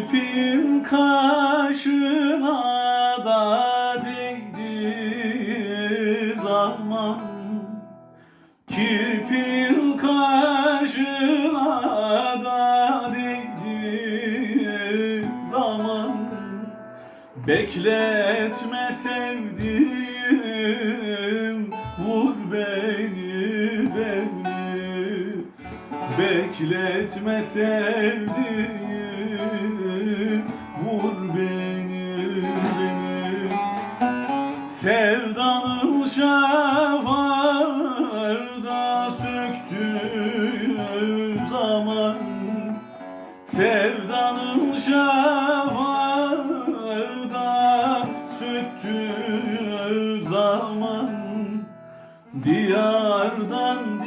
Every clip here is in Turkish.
Kirpin kaşına da değdi zaman. Kirpin kaşına da değdi zaman. Bekletme sevdiğim Vur beni beni. Bekletme sevdiğim Sevdanın şafağı da söktüğü zaman Sevdanın şafağı da söktüğü zaman Diyardan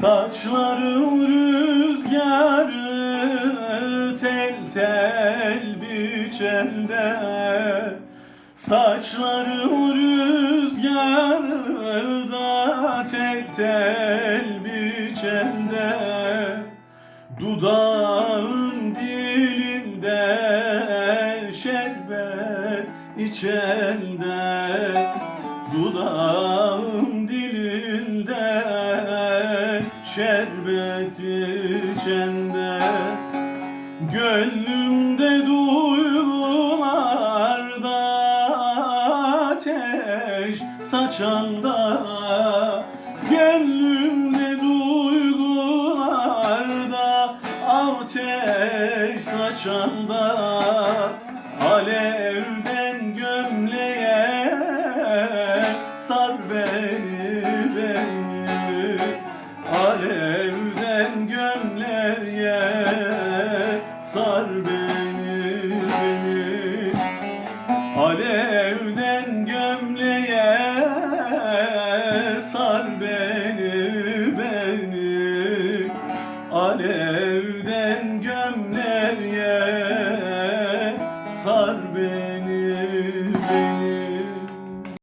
Saçların rüzgarı tel tel biçende. Saçların rüzgarı da tel tel biçende. Dudağın dilinde şerbet içende. Dudağın dilinde şerbet içende Gönlümde duygularda ateş saçanda. Gönlümde duygularda ateş saçanda. Alevden Alevden